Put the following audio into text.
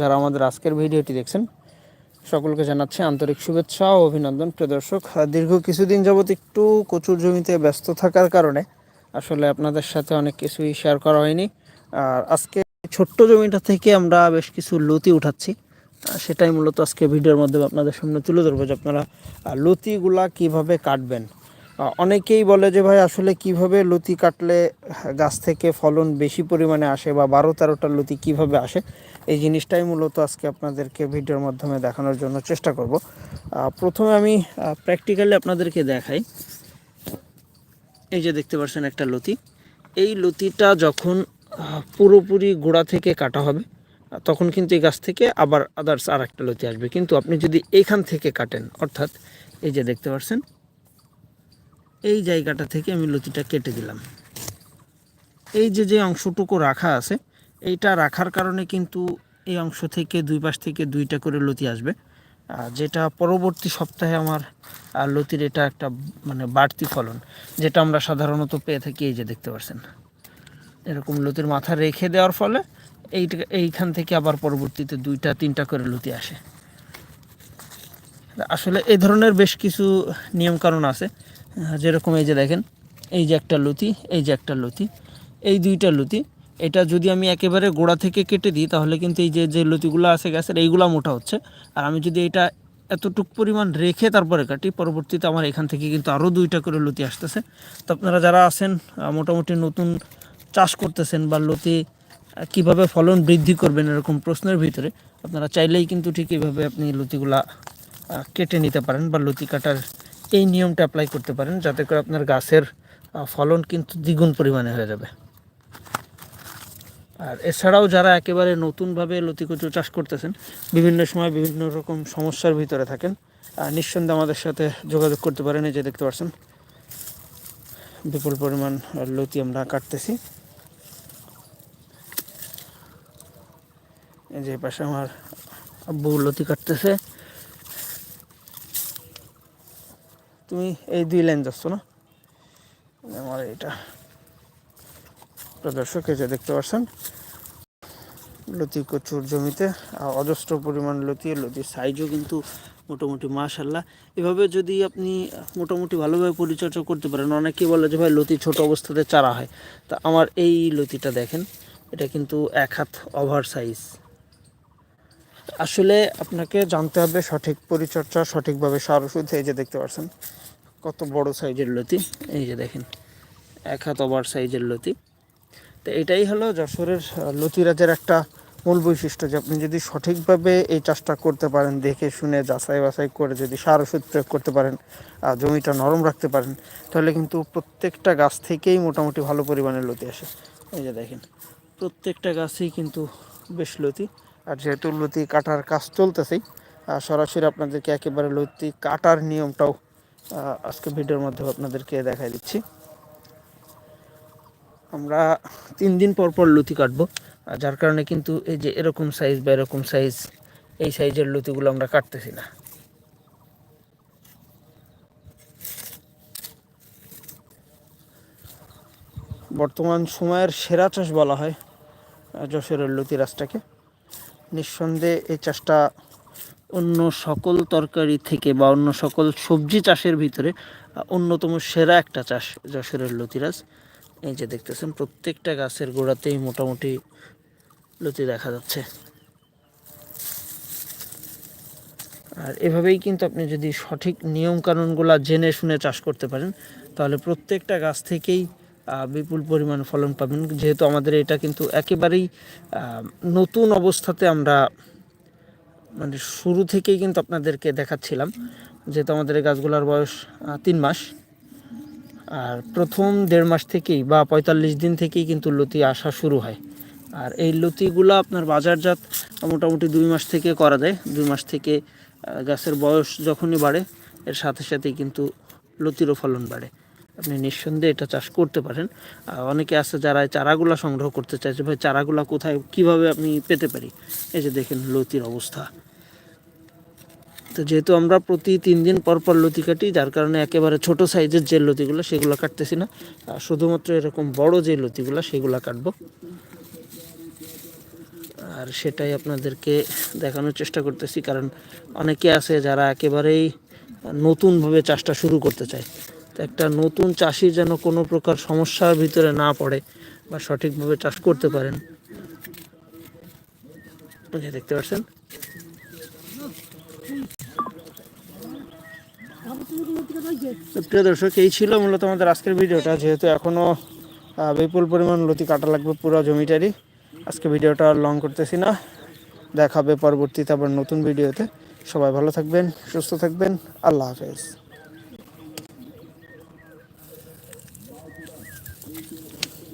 যারা আমাদের আজকের ভিডিওটি দেখছেন, সকলকে জানাচ্ছি আন্তরিক শুভেচ্ছা ও অভিনন্দন। প্রিয় দর্শক দীর্ঘ কিছুদিন যাবত একটু কচুর জমিতে ব্যস্ত থাকার কারণে আসলে আপনাদের সাথে অনেক কিছুই শেয়ার করা হয়নি। আর আজকে ছোট্ট জমিটা থেকে আমরা বেশ কিছু লতি উঠাচ্ছি। সেটাই মূলত আজকে ভিডিওর মাধ্যমে আপনাদের সামনে তুলে ধরবো যে আপনারা লতিগুলা কীভাবে কাটবেন। অনেকেই বলে যে, ভাই, আসলে কীভাবে লতি কাটলে গাছ থেকে ফলন বেশি পরিমাণে আসে বা বারো তেরোটা লতি কীভাবে আসে? এই জিনিসটাই মূলত আজকে আপনাদেরকে ভিডিওর মাধ্যমে দেখানোর জন্য চেষ্টা করব। প্রথমে আমি প্র্যাকটিক্যালি আপনাদেরকে দেখাই। এই যে দেখতে পাচ্ছেন একটা লতি। এই লতিটা যখন পুরোপুরি গোড়া থেকে কাটা হবে, তখন কিন্তু এই গাছ থেকে আবার আদার্স আর একটা লতি আসবে। কিন্তু আপনি যদি এইখান থেকে কাটেন, অর্থাৎ এই যে দেখতে পাচ্ছেন এই জায়গাটা থেকে আমি লতিটা কেটে দিলাম। এই যে যে অংশটুকু রাখা আছে, এইটা রাখার কারণে কিন্তু এই অংশ থেকে দুই পাশ থেকে দুইটা করে লতি আসবে। যেটা পরবর্তী সপ্তাহে আমার লতির এটা একটা মানে বাড়তি ফলন, যেটা আমরা সাধারণত পেয়ে থাকি, এই যে দেখতে পাচ্ছেন এরকম লতির মাথা রেখে দেওয়ার ফলে এইটা, এইখান থেকে আবার পরবর্তীতে দুইটা, তিনটা করে লতি আসে। আসলে এই ধরনের বেশ কিছু নিয়মকানুন আছে যেরকম এই যে দেখেন, এই যে একটা লতি, এই যে একটা লতি, এই দুইটা লতি। এটা যদি আমি একেবারে গোড়া থেকে কেটে দিই, তাহলে কিন্তু এই যে যে লতিগুলো আছে গাছের, এইগুলা মোটা হচ্ছে। আর আমি যদি এটা এতটুক পরিমাণ রেখে তারপরে কাটি, পরবর্তীতে আমার এখান থেকে কিন্তু আরও দুইটা করে লতি আসতেছে। তো আপনারা যারা আছেন মোটামুটি নতুন চাষ করতেছেন বা লতি কীভাবে ফলন বৃদ্ধি করবেন এরকম প্রশ্নের ভিতরে, আপনারা চাইলেই কিন্তু ঠিক এইভাবে আপনি লতিগুলা কেটে নিতে পারেন বা লতি কাটার এই নিয়মটা অ্যাপ্লাই করতে পারেন যাতে করে আপনার গাছের ফলন কিন্তু দ্বিগুণ পরিমাণে হয়ে যাবে। আর এছাড়াও যারা একেবারে নতুনভাবে লতি কচু চাষ করতেছেন, বিভিন্ন সময় বিভিন্ন রকম সমস্যার ভিতরে থাকেন নিঃসন্দেহে আমাদের সাথে যোগাযোগ করতে পারেন, এই যে দেখতে পাচ্ছেন। বিপুল পরিমাণ লতি আমরা কাটতেছি। এই যে পাশে আমার আব্বু লতি কাটতেছে। তুমি এই দুই লাইন যাচ্ছ না? আমার এটা দর্শক, এই দেখতে পাচ্ছেন, লতি কচুর জমিতে অজস্র পরিমাণ লতি, লতির সাইজও কিন্তু মোটামুটি মাশাল্লাহ এভাবে যদি আপনি মোটামুটি ভালোভাবে পরিচর্যা করতে পারেন, অনেকেই বলে যে, ভাই, লতি ছোট অবস্থাতে চারা হয়। তা আমার এই লতিটা দেখেন, এটা কিন্তু এক হাত ওভার সাইজ আসলে আপনাকে জানতে হবে সঠিক পরিচর্যা, সঠিকভাবে সার ওষুধ, এই যে দেখতে পাচ্ছেন কত বড় সাইজের লতি? এই যে দেখেন এক হাত ওভার সাইজের লতি। তো এটাই হলো যশোরের লতিরাজের একটা মূল বৈশিষ্ট্য যে আপনি যদি সঠিকভাবে এই চাষটা করতে পারেন দেখে শুনে যাচাই বাছাই করে যদি সার ওষুধ প্রয়োগ করতে পারেন আহ, জমিটা নরম রাখতে পারেন তাহলে কিন্তু প্রত্যেকটা গাছ থেকেই মোটামুটি ভালো পরিমাণে লতি আসে। এই যে দেখেন প্রত্যেকটা গাছেই কিন্তু বেশ লতি। আর যেহেতু লতি কাটার কাজ চলতেছেই সরাসরি আপনাদেরকে একেবারে লতি কাটার নিয়মটাও আজকে ভিডিওর মাধ্যমে আপনাদেরকে দেখাই দিচ্ছি। আমরা তিন দিন পর পর লুতি কাটবো যার কারণে কিন্তু এই যে এরকম সাইজ বা এরকম সাইজ এই সাইজের লতিগুলো আমরা কাটতেছি না। বর্তমান সময়ের সেরা চাষ বলা হয় যশোরের লতি রাজটাকে নিঃসন্দেহে এই চাষটা অন্য সকল তরকারি থেকে বা অন্য সকল সবজি চাষের ভিতরে অন্যতম সেরা একটা চাষ যশোরের লতিরাজ। এই যে দেখতেছেন, প্রত্যেকটা গাছের গোড়াতেই মোটামুটি লতি দেখা যাচ্ছে। আর এভাবেই কিন্তু আপনি যদি সঠিক নিয়ম কানুনগুলো জেনে শুনে চাষ করতে পারেন, তাহলে প্রত্যেকটা গাছ থেকেই বিপুল পরিমাণ ফলন পাবেন। যেহেতু আমাদের এটা কিন্তু একেবারেই নতুন অবস্থাতে আমরা মানে শুরু থেকেই কিন্তু আপনাদেরকে দেখাচ্ছিলাম যেহেতু আমাদের এই গাছগুলোর বয়স তিন মাস। আর প্রথম দেড় মাস থেকেই বা পঁয়তাল্লিশ দিন থেকেই কিন্তু লতি আসা শুরু হয়। আর এই লতিগুলো আপনার বাজারজাত মোটামুটি দুই মাস থেকে করা যায়। দুই মাস থেকে গাছের বয়স যখনই বাড়ে, এর সাথে সাথেই কিন্তু লতিরও ফলন বাড়ে। আপনি নিঃসন্দেহে এটা চাষ করতে পারেন। অনেকে আছে যারা চারাগুলা সংগ্রহ করতে চাইছে ভাই, চারাগুলা কোথায়, কীভাবে আমি পেতে পারি? এই যে দেখেন লতির অবস্থা। তো যেহেতু আমরা প্রতি তিন দিন পর পর লতি কাটি, যার কারণে একেবারে ছোট সাইজের যে লতিগুলো, সেগুলো কাটতেছি না। আর শুধুমাত্র এরকম বড় যে লতিগুলো, সেগুলো কাটবো। আর সেটাই আপনাদেরকে দেখানোর চেষ্টা করতেছি, কারণ অনেকে আছে যারা একেবারেই নতুনভাবে চাষটা শুরু করতে চায়। তো একটা নতুন চাষি যেন কোনো প্রকার সমস্যার ভিতরে না পড়ে বা সঠিকভাবে চাষ করতে পারেন। দেখতে পাচ্ছেন? প্রিয় দর্শক, এই ছিল মূলত আমাদের আজকের ভিডিওটা। যেহেতু এখনও বিপুল পরিমাণ লতি কাটা লাগবে পুরো জমিটারই, আজকে ভিডিওটা লং করতেছি না। দেখাবে পরবর্তীতে আবার নতুন ভিডিওতে। সবাই ভালো থাকবেন, সুস্থ থাকবেন। আল্লাহ হাফেজ।